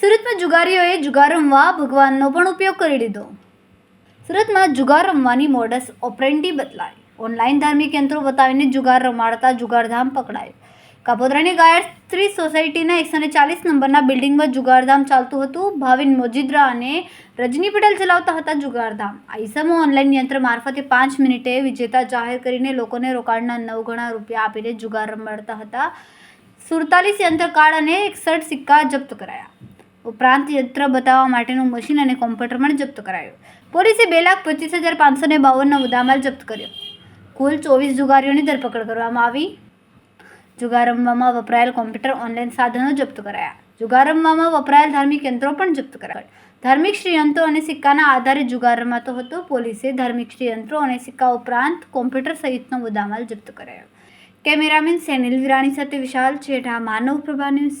સુરતમાં જુગારીઓએ જુગાર રમવા ભગવાનનો પણ ઉપયોગ કરી લીધો. સુરતમાં જુગાર રમવાની મોડસ ઓપરેન્ડી બદલાય ઓનલાઈન ધાર્મિક યંત્રો બતાવીને જુગાર રમાડતા જુગારધામ પકડાયું. કાપોદ્રાની ગાયત્રી સોસાયટીના એકસો ચાલીસ નંબરના બિલ્ડિંગમાં જુગારધામ ચાલતું હતું. ભાવિન મોજીદ્રા અને રજની પટેલ ચલાવતા હતા જુગારધામ. આ ઈસમો ઓનલાઈન યંત્ર મારફતે પાંચ મિનિટે વિજેતા જાહેર કરીને લોકોને રોકાણના નવ ગણા રૂપિયા આપીને જુગાર રમાડતા હતા. સુડતાલીસ યંત્ર કાર્ડ અને એકસઠ સિક્કા જપ્ત કરાયા. ઉપરાંત યંત્ર બતાવવા માટેનું મશીન અને કોમ્પ્યુટર પણ જપ્ત કરાયું. પોલીસે બે લાખ પચીસ હજાર પાંચસો ને બાવનનો મુદ્દામાલ જપ્ત કર્યો. કુલ ચોવીસ જુગારીઓની ધરપકડ કરવામાં આવી. જુગાર રમવામાં વપરાયેલ કોમ્પ્યુટર ઓનલાઈન સાધનો જપ્ત કરાયા. જુગાર રમવામાં વપરાયેલ ધાર્મિક યંત્રો પણ જપ્ત કરાયા. ધાર્મિક શ્રીયંત્રો અને સિક્કાના આધારે જુગાર રમાતો હતો. પોલીસે ધાર્મિક શ્રીયંત્રો અને સિક્કા ઉપરાંત કોમ્પ્યુટર સહિતનો મુદ્દામાલ જપ્ત કરાયો. કેમેરામેન સેનિલ વિરાણી સાથે વિશાલ છેઠા માનવ પ્રભા ન્યૂઝ